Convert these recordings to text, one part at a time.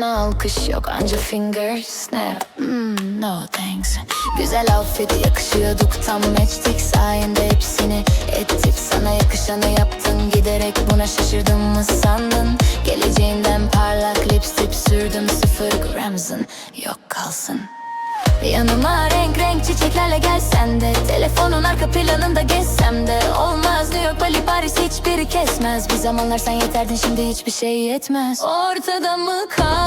alkış yok anca finger snap. Hmm, no thanks. Güzel outfit yakışıyorduk tam matchtik Sayende hepsini ettik. Sana yakışanı yaptın giderek buna şaşırdım mı sandın? Geleceğinden parlak lipstick sürdüm sıfır gramsın Yok kalsın. Yanıma renk renk çiçeklerle gelsen de. Telefonun arka planında gezsem de. Olmaz New York, Bali, Paris hiçbiri kesmez. Bir zamanlar sen yeterdin şimdi hiçbir şey yetmez. Ortada mı kaldın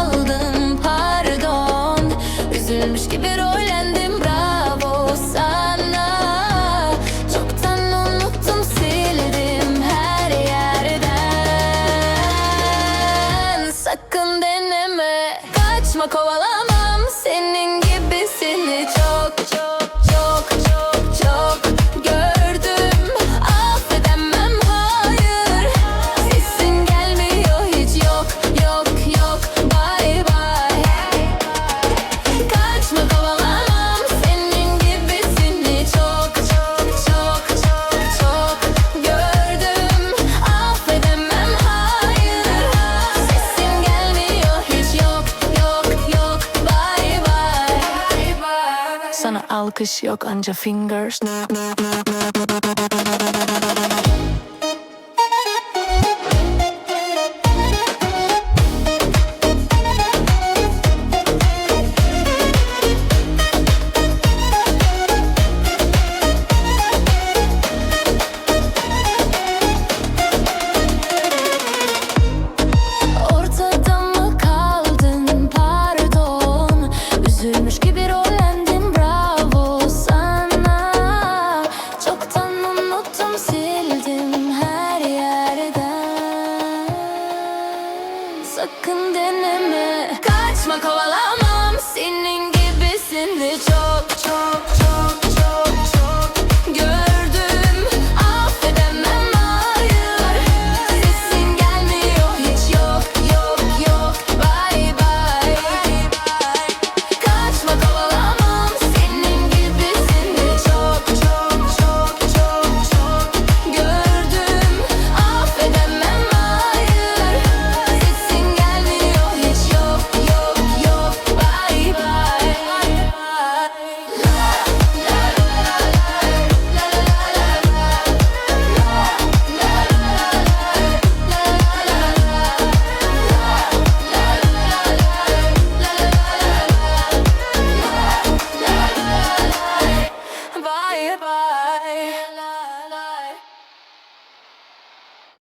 Kaçma kovalamam alkış yok anca fingers Unuttum sildim her yerden. Sakın deneme. Kaçma kovalamam. Senin gibisini çok